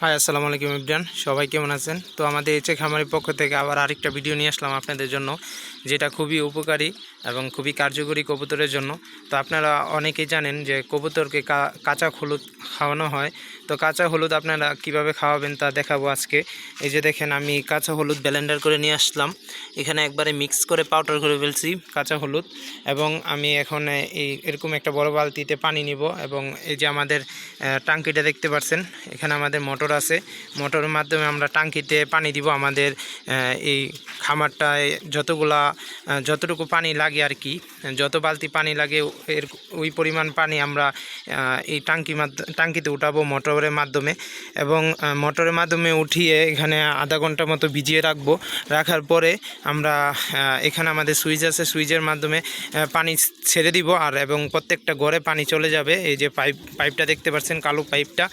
High আসসালামু আলাইকুম ইবরান সবাই কেমন আছেন? তো আমাদের এচে খামারের পক্ষ থেকে আবার আরেকটা ভিডিও নিয়ে আসলাম আপনাদের জন্য, যেটা খুবই উপকারী এবং খুবই কার্যকরী কবুতরের জন্য। তো আপনারা অনেকেই জানেন যে কবুতরকে কাঁচা হলুদ খাওয়ানো হয়। তো কাঁচা হলুদ আপনারা কীভাবে খাওয়াবেন তা দেখাবো আজকে। এই যে দেখেন, আমি কাঁচা হলুদ ব্লেন্ডার করে নিয়ে আসলাম। এখানে একবারে মিক্স করে পাউডার করে ফেলছি কাঁচা হলুদ। এবং আমি এখন এই এরকম একটা বড় বালতিতে পানি নিব এবং এই যে আমাদের টাঙ্কিটা দেখতে পাচ্ছেন এখানে আমাদের মোটর আছে। মোটরের মাধ্যমে আমরা টাঙ্কিতে পানি দিব। আমাদের এই খামারটায় যতগুলা যতটুকু পানি লাগে আর কি, যত বালতি পানি লাগে, এর ওই পরিমাণ পানি আমরা এই টাঙ্কি টাঙ্কিতে উঠাবো মোটরের মাধ্যমে এবং মোটরের মাধ্যমে উঠিয়ে এখানে আধা ঘণ্টা মতো ভিজিয়ে রাখব। রাখার পরে আমরা এখানে আমাদের সুইচ আছে। সুইচের মাধ্যমে পানি ছেড়ে দিব আর, এবং প্রত্যেকটা ঘরে পানি চলে যাবে। এই যে পাইপ, পাইপটা দেখতে পাচ্ছেন, কালো পাইপটা।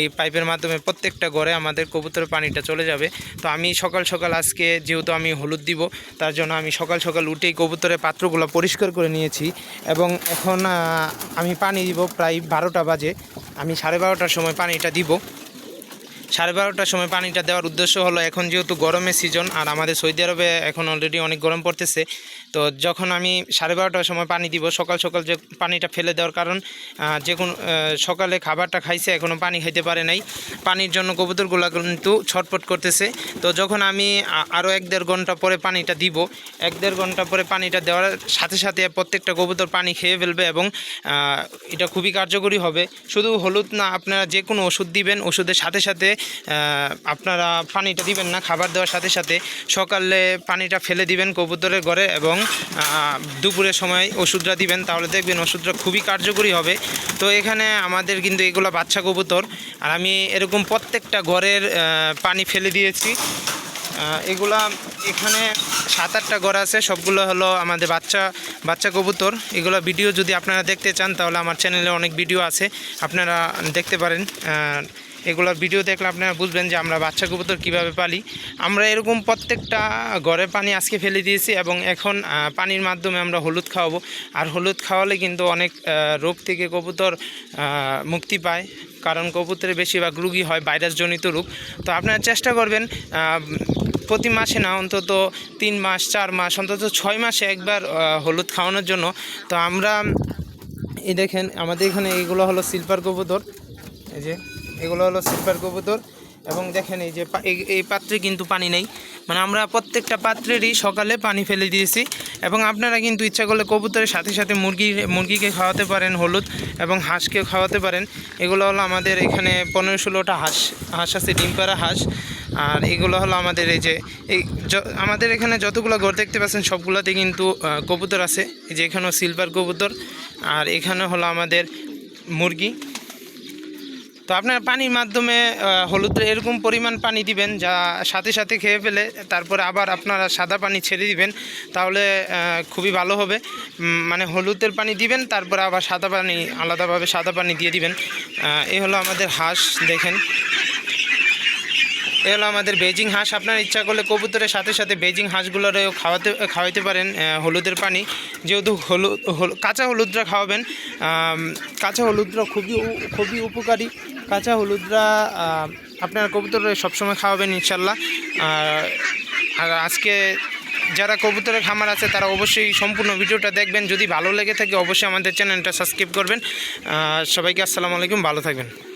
এই পাইপের মাধ্যমে প্রত্যেকটা ঘরে আমাদের কবুতরের পানিটা চলে যাবে। তো আমি সকাল সকাল আজকে যেহেতু আমি হলুদ দিব, তার জন্য আমি সকাল সকাল উঠেই কবুতরের পাত্রগুলো পরিষ্কার করে নিয়েছি এবং এখন আমি পানি দিব প্রায় বারোটা বাজে। আমি সাড়ে বারোটার সময় পানিটা দিব। সাড়ে বারোটার সময় পানিটা দেওয়ার উদ্দেশ্য হলো, এখন যেহেতু গরমের সিজন আর আমাদের সৌদি আরবে এখন অলরেডি অনেক গরম পড়তেছে, তো যখন আমি সাড়ে বারোটার সময় পানি দিব, সকাল সকাল যে পানিটা ফেলে দেওয়ার কারণ যে কোনো সকালে খাবারটা খাইছে এখনও পানি খাইতে পারে নাই। পানির জন্য কবুতরগুলো কিন্তু ছটপট করতেছে। তো যখন আমি আরও এক দেড় ঘণ্টা পরে পানিটা দিব, এক দেড় ঘণ্টা পরে পানিটা দেওয়ার সাথে সাথে প্রত্যেকটা কবুতর পানি খেয়ে ফেলবে এবং এটা খুবই কার্যকরী হবে। শুধু হলুদ না, আপনারা যে কোনো ওষুধ দিবেন, ওষুধের সাথে সাথে আপনারা পানিটা দিবেন না, খাবার দেওয়ার সাথে সাথে সকালে পানিটা ফেলে দিবেন কবুতরের ঘরে এবং দুপুরের সময় ওষুধটা দিবেন, তাহলে দেখবেন ওষুধটা খুবই কার্যকরী হবে। তো এখানে আমাদের কিন্তু এগুলো বাচ্চা কবুতর, আর আমি এরকম প্রত্যেকটা ঘরের পানি ফেলে দিয়েছি। এগুলা এখানে সাত আটটা ঘর আছে, সবগুলো হলো আমাদের বাচ্চা বাচ্চা কবুতর। এগুলো ভিডিও যদি আপনারা দেখতে চান, তাহলে আমার চ্যানেলে অনেক ভিডিও আছে, আপনারা দেখতে পারেন। এগুলোর ভিডিও দেখলে আপনারা বুঝবেন যে আমরা বাচ্চা কবুতর কীভাবে পালি। আমরা এরকম প্রত্যেকটা ঘরে পানি আজকে ফেলে দিয়েছি এবং এখন পানির মাধ্যমে আমরা হলুদ খাওয়াবো। আর হলুদ খাওয়ালে কিন্তু অনেক রোগ থেকে কবুতর মুক্তি পায়। কারণ কবুতরে বেশিরভাগ রুগী হয় ভাইরাসজনিত রোগ। তো আপনারা চেষ্টা করবেন প্রতি মাসে না, অন্তত তিন মাস, চার মাস, অন্তত ছয় মাসে একবার হলুদ খাওয়ানোর জন্য। তো আমরা, এই দেখেন, আমাদের এখানে এইগুলো হলো শিল্পার কবুতর। এই যে এগুলো হলো সিলভার কবুতর এবং দেখেন এই যে এই- পাত্রে কিন্তু পানি নেই। মানে আমরা প্রত্যেকটা পাত্রেরই সকালে পানি ফেলে দিয়েছি এবং আপনারা কিন্তু ইচ্ছা করলে কবুতরের সাথে সাথে মুরগি, মুরগিকে খাওয়াতে পারেন হলুদ এবং হাঁসকে খাওয়াতে পারেন। এগুলো হলো আমাদের এখানে পনেরো ষোলোটা হাঁস হাঁস আছে, ডিম পাড়া হাঁস। আর এগুলো হলো আমাদের এই যে, এই আমাদের এখানে যতগুলো ঘর দেখতে পাচ্ছেন সবগুলোতে কিন্তু কবুতর আছে। এই যে এখানেও সিলভার কবুতর। আর এখানে হলো আমাদের মুরগি। তো আপনার পানির মাধ্যমে হলুদ এরকম পরিমাণ পানি দিবেন, যা সাথে সাথে খেয়ে ফেলে, তারপরে আবার আপনারা সাদা পানি ছেড়ে দিবেন, তাহলে খুবই ভালো হবে। মানে হলুদের পানি দিবেন, তারপরে আবার সাদা পানি, আলাদাভাবে সাদা পানি দিয়ে দিবেন। এই হলো আমাদের হাঁস, দেখেন। এ হলো আমাদের বেজিং হাঁস। আপনার ইচ্ছা করলে কবুতরের সাথে সাথে বেজিং হাঁসগুলোরও খাওয়াতে, খাওয়াইতে পারেন হলুদের পানি। যেহেতু হলুদ হল- কাঁচা হলুদরা খাওয়াবেন কাঁচা হলুদরা খুবই খুবই উপকারী। কাঁচা হলুদরা আপনার কবুতরের সবসময় খাওয়াবেন ইনশাল্লাহ। আর আজকে যারা কবুতরের খামার আছে, তারা অবশ্যই সম্পূর্ণ ভিডিওটা দেখবেন। যদি ভালো লেগে থাকে, অবশ্যই আমাদের চ্যানেলটা সাবস্ক্রাইব করবেন। সবাইকে আসসালামু আলাইকুম, ভালো থাকবেন।